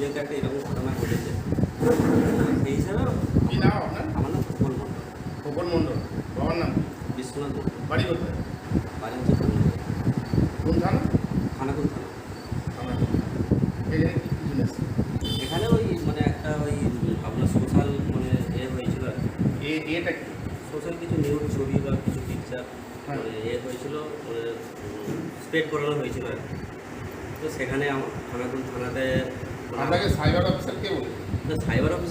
যেহেতু একটা এরকম ঘটনা ঘটেছে। সেই হিসাবে কি নাম আপনার? আমার নাম ফুটবল মন্ডল খোকন মণ্ডল। বাবার নাম? বিশ্বনাথ বাড়ি কোথায়? বাড়ি হচ্ছে। কোন থানা? খানাকুল থানা? এখানে ওই মানে একটা ওই আপনার সোশ্যাল মানে এ হয়েছিল আর কি। এটা কি? সোশ্যাল কিছু নিউজ ছবি বা কিছু পিকচার হ্যাঁ। মানে এ হয়েছিল স্প্রেড করানো হয়েছিল আর কি। তো সেখানে আমার খানাকুল থানাতে আপনাকে সাইবার অফিসার কে বলছে সাইবার অফিসার